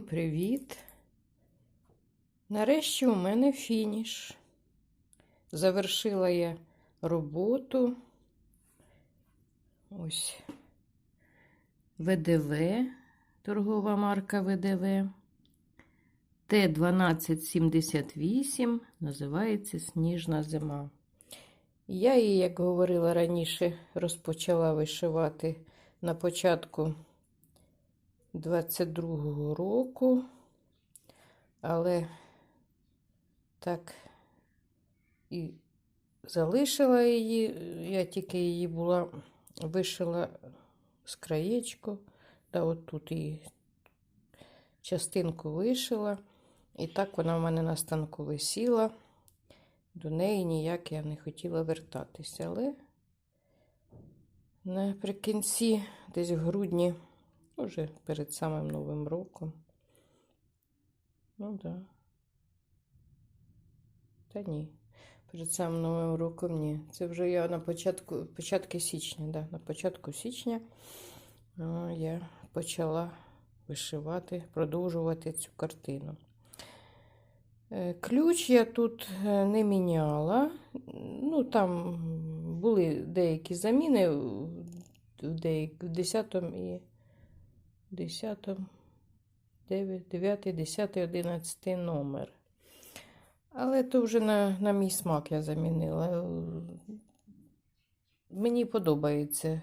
Привіт! Нарешті у мене фініш. Завершила я роботу. Ось ВДВ, торгова марка ВДВ. Т-1278 називається Сніжна зима. Я її, як говорила раніше, розпочала вишивати на початку 22-го року, але так і залишила її. Я тільки її була вишила з краєчку, та от тут її частинку вишила. І так вона в мене на станку висіла. До неї ніяк я не хотіла вертатися. Але наприкінці, десь в грудні, вже перед самим Новим роком. Ну. Да. Та ні. Перед самим Новим роком ні. Це вже я на початку початку січня, да, на початку січня о, я почала вишивати, продовжувати цю картину. Е, Ключ я тут е, не міняла. Ну, там були деякі заміни в 10 і 10, 9, 9, 10, 11 номер. Але то вже на, на мій смак я замінила. Мені подобається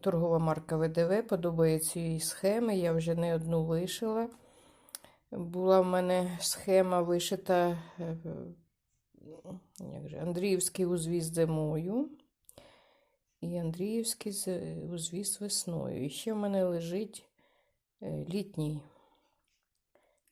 торгова марка ВДВ, подобаються її схеми. Я вже не одну вишила. Була в мене схема вишита як же, Андріївський узвіз зимою і Андріївський узвіз весною. І ще в мене лежить літній,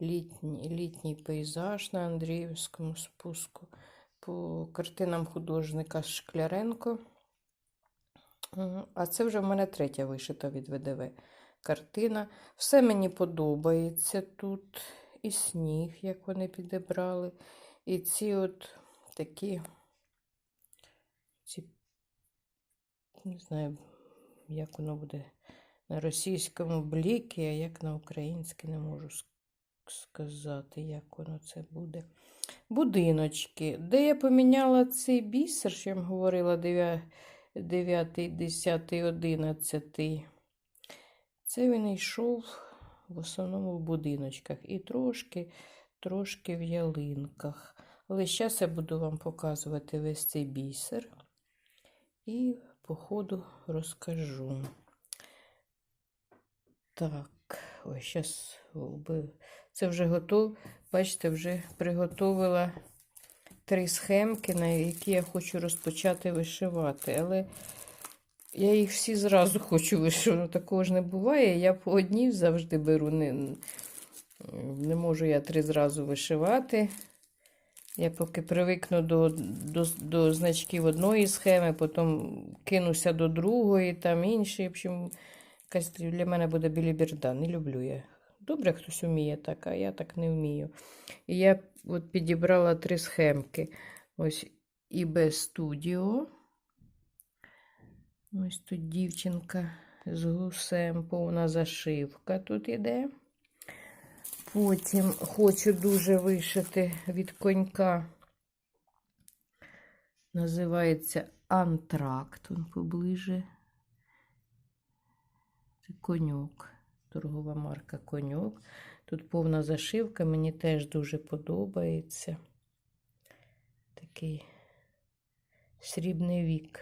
літній, літній пейзаж на Андріївському спуску по картинам художника Шкляренко. А це вже в мене третя вишита від ВДВ картина. Все мені подобається тут. І сніг, як вони підібрали. І ці от такі, ці, не знаю, як воно буде на російському бліки, а як на українське не можу сказати, як воно це буде. Будиночки. Де я поміняла цей бісер, що я вам говорила 9, 10, 11. Це він йшов в основному в будиночках і трошки, трошки в ялинках. Але зараз я буду вам показувати весь цей бісер і по ходу розкажу. Так, ось зараз це вже готово. Бачите, вже приготувала три схемки, на які я хочу розпочати вишивати. Але я їх всі зразу хочу вишивати. Такого ж не буває. Я по одній завжди беру. Не, не можу я три зразу вишивати. Я поки привикну до до, до значків одної схеми, потім кинуся до другої, там інші. В общем, якась для мене буде біліберда. Не люблю я. Добре, хтось вміє так, а я так не вмію. І я от підібрала три схемки. Ось ІБ Студіо. Ось тут дівчинка з гусем, повна зашивка тут іде. Потім хочу дуже вишити від конька. Називається антракт. Він поближе. Це коньок. Торгова марка коньок. Тут повна зашивка, мені теж дуже подобається. Такий срібний вік.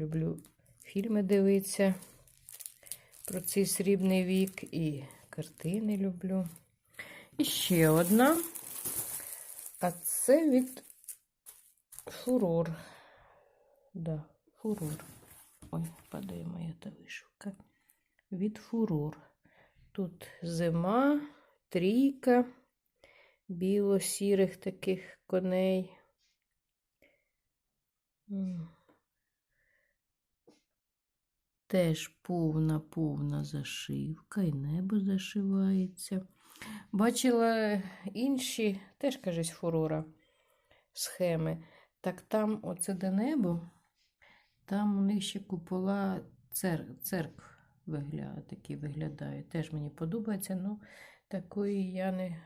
Люблю фільми дивитися про цей срібний вік і картини люблю. І ще одна. А це від фурор. Да, фурор. Ой, падає моя та вишивка. Від фурор. Тут зима, трійка, біло-сірих таких коней. Теж повна повна зашивка, і небо зашивається. Бачила інші, теж кажуть, фурора схеми. Так там, оце де небо, там у них ще купола цер... церкв. виглядає, такі виглядають. Теж мені подобається, ну такої я не,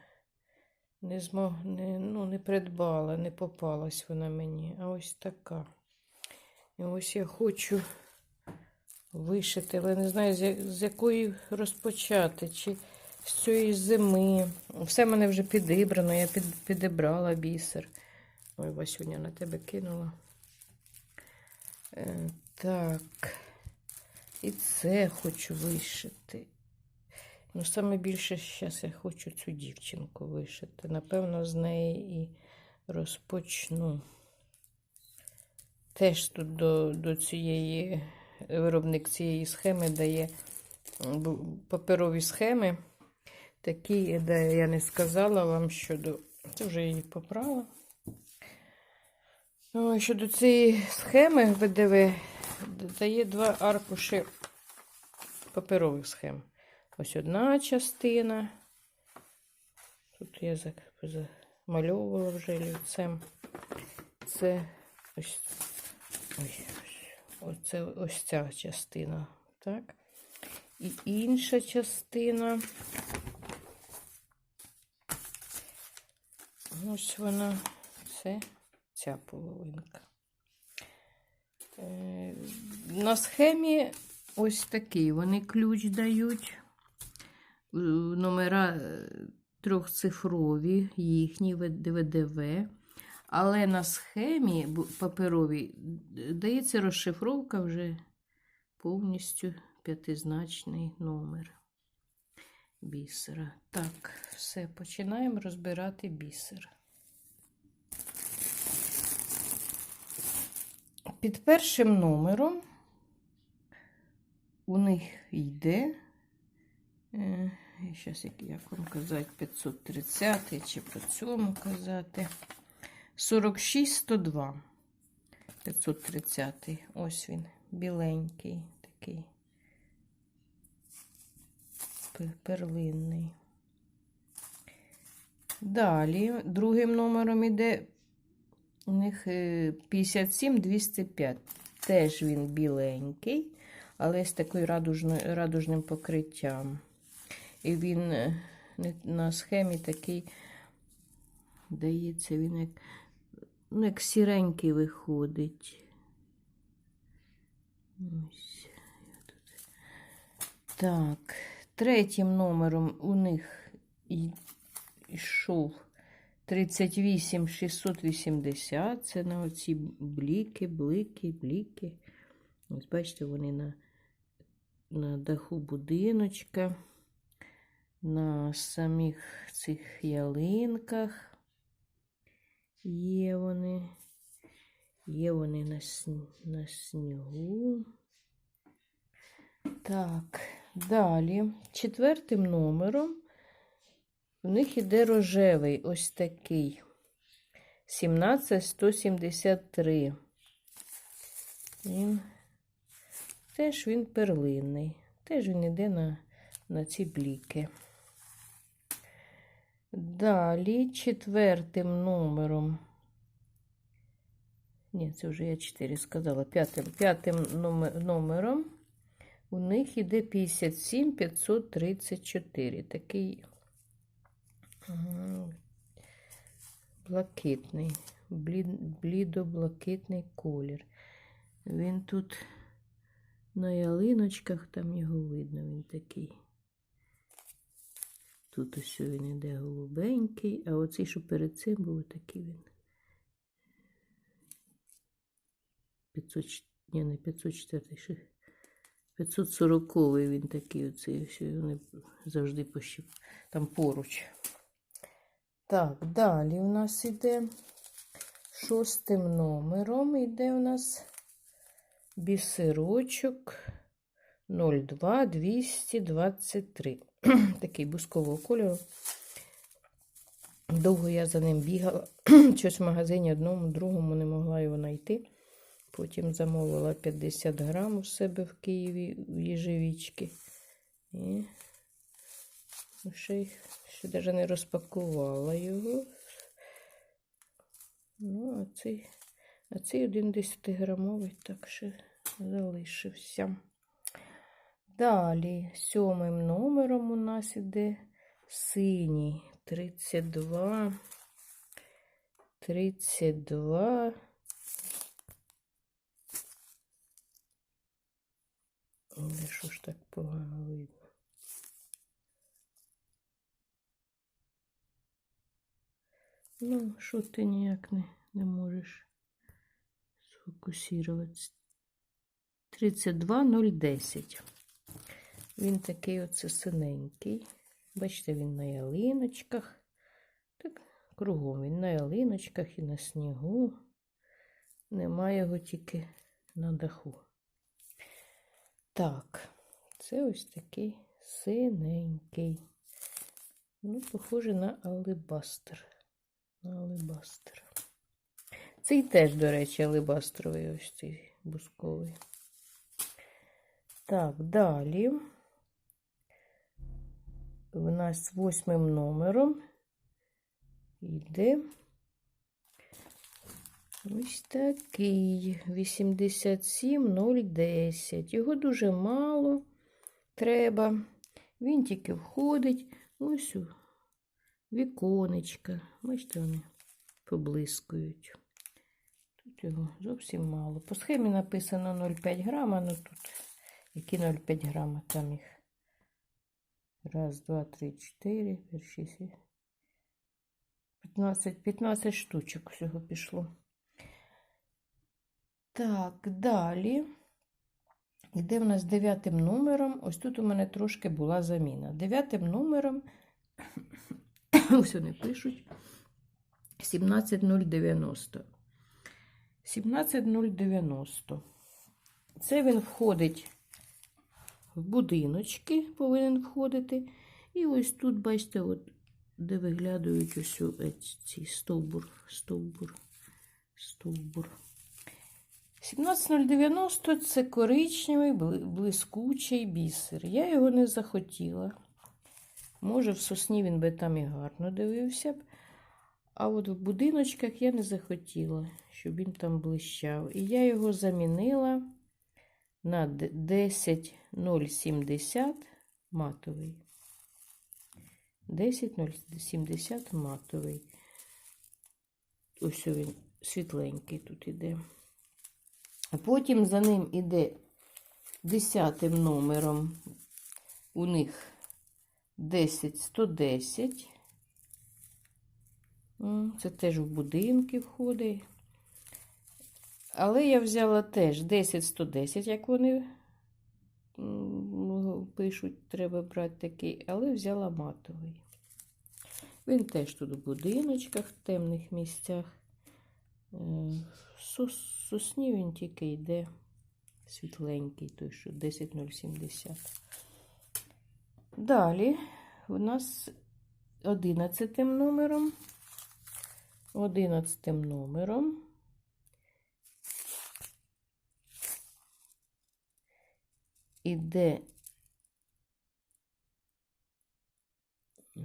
не, змог, не, ну, не придбала, не попалась вона мені. А ось така. І ось я хочу вишити, але не знаю, з, якої розпочати, чи з цієї зими. Все в мене вже підібрано, я під, підібрала бісер. Ой, Васюня на тебе кинула. Е, так. І це хочу вишити. Ну, саме більше зараз я хочу цю дівчинку вишити. Напевно, з неї і розпочну. Теж тут до, до цієї виробник цієї схеми дає паперові схеми. Такі, де я не сказала вам щодо. Це вже її поправила. О, щодо цієї схеми ВДВ дає два аркуші паперових схем. Ось одна частина. Тут я замальовувала вже олівцем. Це ось, ой, оце, ось ця частина. Так. І інша частина. Ось вона. Це ця половинка. Е, На схемі ось такий. Вони ключ дають. Е, Номера е, трьохцифрові, їхні ВДВ. Але на схемі паперовій дається розшифровка вже повністю п'ятизначний номер бісера. Так, все, починаємо розбирати бісер. Під першим номером у них йде, е, зараз як, як вам казати, 530 чи по цьому казати, 46102. 530. Ось він, біленький такий. Перлинний. Далі другим номером іде у них е, 57205. Теж він біленький, але з радужною, радужним покриттям. І він е, на схемі такий, дається, він як, ну, як сіренький виходить. Ось. тут. Так, третім номером у них йшов 38 680. Це на оці бліки, блики, бліки. Ось бачите, вони на, на даху будиночка, на самих цих ялинках. Є вони. Є вони на, на снігу. Так, далі. Четвертим номером у них іде рожевий, ось такий. 17173. Він теж він перлинний. Теж він іде на, на ці бліки. Далі четвертим номером. Ні, це вже я 4 сказала. П'ятим, п'ятим номером у них іде 57 534. Такий блакитний, блід- блідо-блакитний колір. Він тут на ялиночках, там його видно, він такий. Тут ось він іде голубенький, а оцей, що перед цим був такий він. 500, ні, не 504, ще 540 він такий оцей, ось вони завжди пощіп, там поруч. Так, далі у нас іде шостим номером іде у нас бісерочок 02223. Такий бускового кольору. Довго я за ним бігала. Щось в магазині одному, другому не могла його знайти. Потім замовила 50 грам у себе в Києві в їжевічки. І ще, ще навіть не розпакувала його. Ну, а цей, а цей один 10 грамовий так ще залишився. Далі сьомим номером у нас іде синій 32. 32. Де що ж так погано видно? Ну, що ти ніяк не, не можеш сфокусуватися? 32010. Він такий оце синенький. Бачите, він на ялиночках. Так, кругом він на ялиночках і на снігу. Немає його тільки на даху. Так, це ось такий синенький. Ну, похоже на алебастер. На алебастер. Цей теж, до речі, алебастровий ось цей бусковий. Так, далі. У нас восьмим номером йде ось такий 87010. Його дуже мало треба. Він тільки входить ось у віконечка. Бачите, вони поблискують. Тут його зовсім мало. По схемі написано 0,5 грама, ну тут які 0,5 грама там їх. Раз, два, три, чотири, шість. 15, 15 штучок всього пішло. Так, далі. Іде в нас дев'ятим номером. Ось тут у мене трошки була заміна. Дев'ятим номером, ось вони пишуть, 17090. 17090. Це він входить в будиночки, повинен входити. І ось тут, бачите, от, де виглядають ось ці стовбур, стовбур, стовбур. 17090 це коричневий блискучий бісер. Я його не захотіла. Може, в сосні він би там і гарно дивився б. А от в будиночках я не захотіла, щоб він там блищав. І я його замінила на 10070 матовий. 10070 матовий. Ось він світленький тут іде. Потім за ним іде десятим номером. У них 10110. Це теж в будинки входить. Але я взяла теж 10-110, як вони пишуть, треба брати такий, але взяла матовий. Він теж тут в будиночках, в темних місцях. В сосні він тільки йде світленький, той що 10070. Далі у нас 11 номером. 11 номером. Іде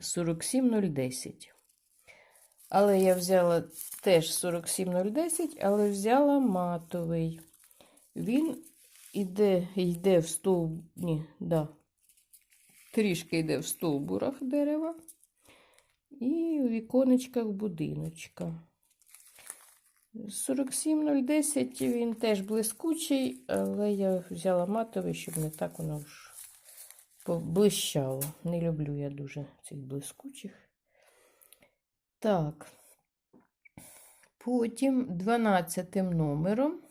47010. Але я взяла теж 47010, але взяла матовий. Він іде, йде в стовбні, да, трішки йде в стовбурах дерева і у віконечках будиночка. 47010 він теж блискучий, але я взяла матовий, щоб не так воно ж блищало. Не люблю я дуже цих блискучих. Так, потім 12 номером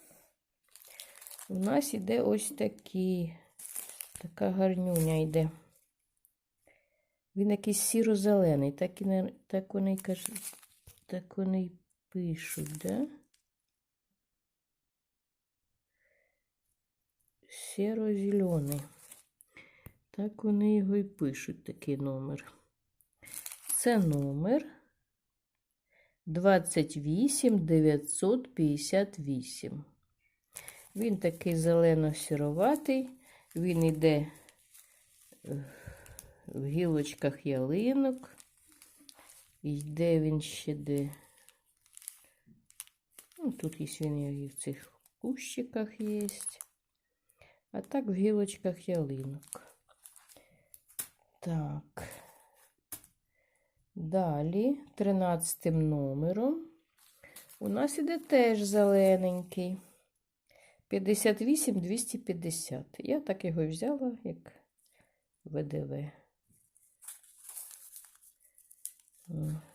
у нас іде ось такі, така гарнюня йде. Він якийсь сіро-зелений, так і не, так вони кажуть, так вони пишуть, да? Сіро-зелений. Так вони його і пишуть, такий номер. Це номер 28958. Він такий зелено-сіроватий, він іде в гілочках ялинок. Йде він ще де. Ну, Тут і в цих кущиках є. А так в гілочках ялинок. Так. Далі, 13 номером. У нас іде теж зелененький. 58 250. Я так його взяла, як ВДВ.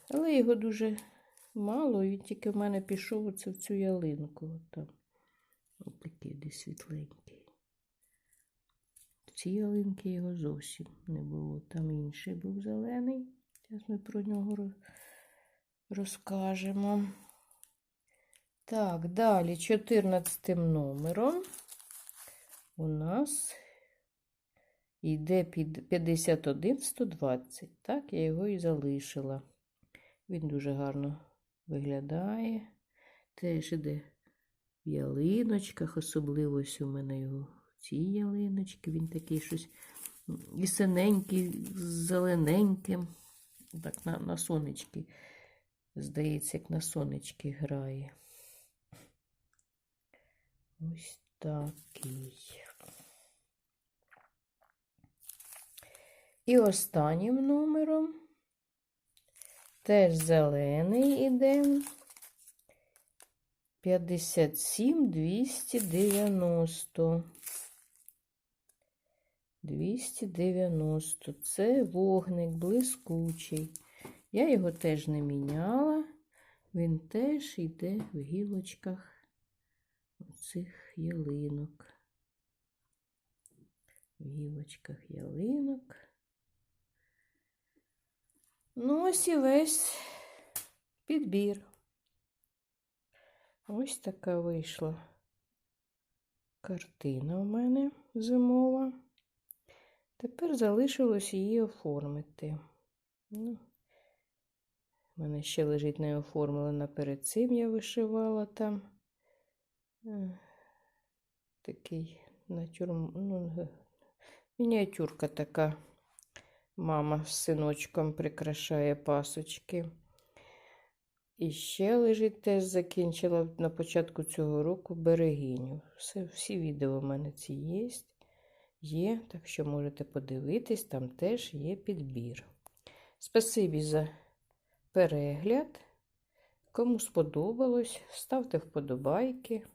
Але його дуже мало, він тільки в мене пішов оце в цю ялинку. Там. Ось такий десь світленький. В цій ялинки його зовсім не було. Там інший був зелений. Зараз ми про нього розкажемо. Так, далі 14 номером у нас йде під 51 120. Так, я його і залишила. Він дуже гарно виглядає. Теж іде в ялиночках, особливо ось у мене його в цій ялиночці. Він такий щось і з зелененьким. Так, на, на сонечки. Здається, як на сонечки грає. Ось такий. І останнім номером теж зелений іде. 57 290. 290. Це вогник блискучий. Я його теж не міняла. Він теж йде в гілочках оцих ялинок. В гілочках ялинок. Ну, ось і весь підбір. Ось така вийшла картина у мене зимова. Тепер залишилось її оформити. Ну, у мене ще лежить не оформлена перед цим я вишивала там. Е, Такий натюрм... ну, мініатюрка така. Мама з синочком прикрашає пасочки. І ще лежить теж закінчила на початку цього року берегиню. Все, всі відео в мене ці є. Є, так що можете подивитись, там теж є підбір. Спасибі за перегляд. Кому сподобалось, ставте вподобайки.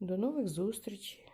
До нових зустрічей!